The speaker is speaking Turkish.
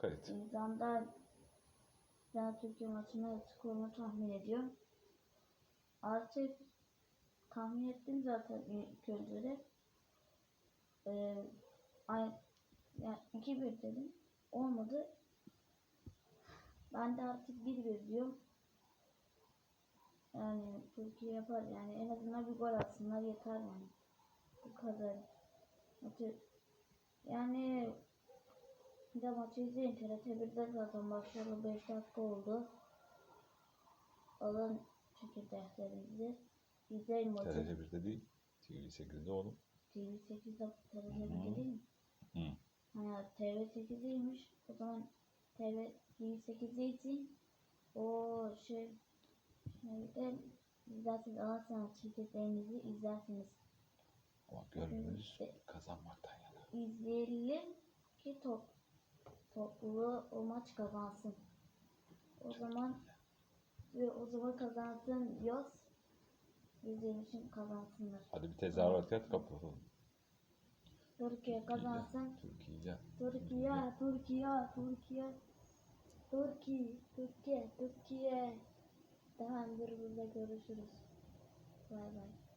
Kayıt. İzlanda ben Türkiye maçını skorunu tahmin ediyorum. Artık tahmin ettim zaten ilk önce de. Ee, ay, yani 2-1 dedim. Olmadı. Ben de artık 1-1 diyorum. Yani Türkiye yapar yani en azından bir gol atsınlar yeter yani. Bu kadar. Yani bir de maçı izleyin. TRT 1'de zaten başladı. 5 dakika oldu. Alın çekirdeklerinizi. İzleyin maçı. TRT 1'de değil. TV 8'de oğlum. TV 8'de TRT Hı. 1'de değil mi? Hı. Ha, TV 8'deymiş. O zaman TV, TV 8'de için o şey şeyde izlersiniz. Alırsanız çekirdeklerinizi izlersiniz. Ama gönlümüz kazanmaktan yana. izleyelim ki top topluluğu o maç kazansın. O zaman ve o zaman kazansın diyoruz. Bizim için kazansınlar. Hadi bir tezahürat yap kapatalım. Türkiye kazansın. Türkiye. Türkiye, Türkiye, Türkiye. Türkiye, Türkiye, Türkiye. Tamamdır burada görüşürüz. Bay bay.